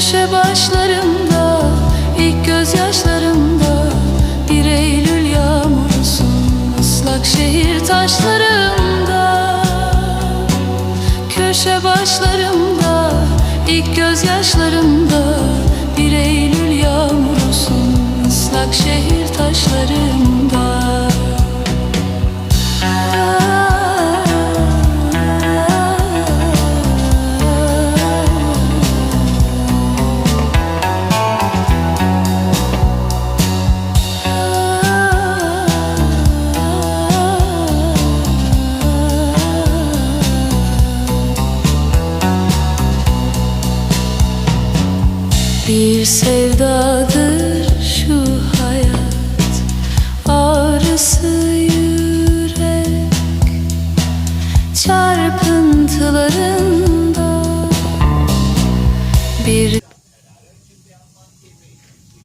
Köşe başlarımda ilk gözyaşlarımda Bir Eylül yağmurusun ıslak şehir taşlarımda Köşe başlarımda ilk gözyaşlarımda Bir Eylül yağmurusun ıslak şehir taşlarımda Bir sevdadır şu hayat. Ağrısı yürek Çarpıntılarında. Bir